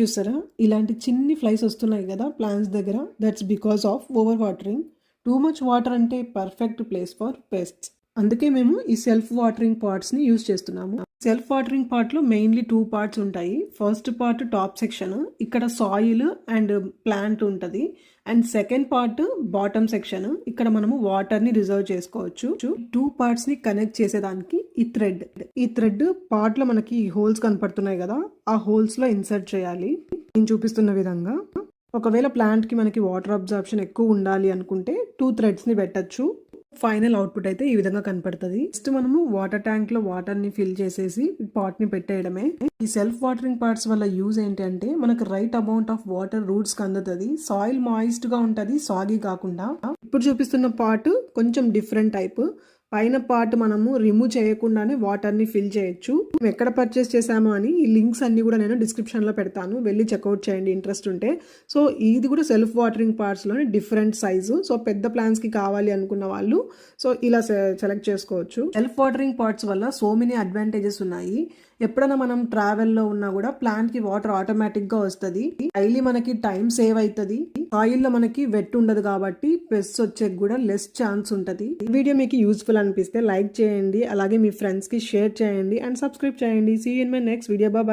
చూసారా? ఇలాంటి చిన్ని ఫ్లైస్ వస్తున్నాయి కదా ప్లాంట్స్ దగ్గర. That's because of over watering too much water అంటే పర్ఫెక్ట్ ప్లేస్ ఫర్ పెస్ట్స్ అందుకే మేము ఈ సెల్ఫ్ వాటరింగ్ పార్ట్స్ని యూజ్ చేస్తున్నాము. సెల్ఫ్ వాటరింగ్ పార్ట్లో మెయిన్లీ టూ పార్ట్స్ ఉంటాయి. ఫస్ట్ పార్ట్ టాప్ సెక్షన్ ఇక్కడ సాయిల్ అండ్ ప్లాంట్ ఉంటుంది. And second part bottom section ఇక్కడ మనము వాటర్ని రిజర్వ్ చేసుకోవచ్చు. టూ పార్ట్స్ని కనెక్ట్ చేసేదానికి ఈ థ్రెడ్. ఈ థ్రెడ్ పార్ట్లో మనకి హోల్స్ కనపడుతున్నాయి కదా ఆ హోల్స్లో ఇన్సర్ట్ చేయాలి. నేను చూపిస్తున్న విధంగా. ఒకవేళ ప్లాంట్కి మనకి వాటర్ అబ్జార్ప్షన్ ఎక్కువ ఉండాలి అనుకుంటే టూ థ్రెడ్స్ని పెట్టచ్చు. ఫైనల్ అవుట్పుట్ అయితే ఈ విధంగా కనపడుతుంది. నెక్స్ట్ మనము వాటర్ ట్యాంక్లో వాటర్ని ఫిల్ చేసేసి పాట్ని పెట్టేయడమే. ఈ సెల్ఫ్ వాటరింగ్ పార్ట్స్ వల్ల యూజ్ ఏంటంటే మనకు రైట్ అమౌంట్ ఆఫ్ వాటర్ రూట్స్కి అందుతుంది. సాయిల్ మాయిస్ట్గా ఉంటది సాగి కాకుండా. ఇప్పుడు చూపిస్తున్న పార్ట్ కొంచెం డిఫరెంట్ టైప్ పైన పార్ట్ మనము రిమూవ్ చేయకుండానే వాటర్ని ఫిల్ చేయొచ్చు. మేము ఎక్కడ పర్చేస్ చేసాము అని ఈ లింక్స్ అన్ని కూడా నేను డిస్క్రిప్షన్లో పెడతాను. వెళ్ళి చెక్అవుట్ చేయండి ఇంట్రెస్ట్ ఉంటే. సో ఇది కూడా సెల్ఫ్ వాటరింగ్ పార్ట్స్లోనే డిఫరెంట్ సైజు సో పెద్ద ప్లాన్స్కి కావాలి అనుకున్న వాళ్ళు సో ఇలా సెలెక్ట్ చేసుకోవచ్చు. సెల్ఫ్ వాటరింగ్ పార్ట్స్ వల్ల సో మెనీ అడ్వాంటేజెస్ ఉన్నాయి. ఎప్పుడైనా మనం ట్రావెల్లో ఉన్నా కూడా ప్లాంట్కి వాటర్ ఆటోమేటిక్గా వస్తుంది. డైలీ మనకి టైం సేవ్ అవుతుంది ఆయిల్లో మనకి వెట్ ఉండదు కాబట్టి పెస్ట్ వచ్చే కూడా లెస్ ఛాన్స్ ఉంటది. ఈ వీడియో మీకు యూస్ఫుల్ అనిపిస్తే లైక్ చేయండి అలాగే మీ ఫ్రెండ్స్కి షేర్ చేయండి అండ్ సబ్స్క్రైబ్ చేయండి. See in my next video bye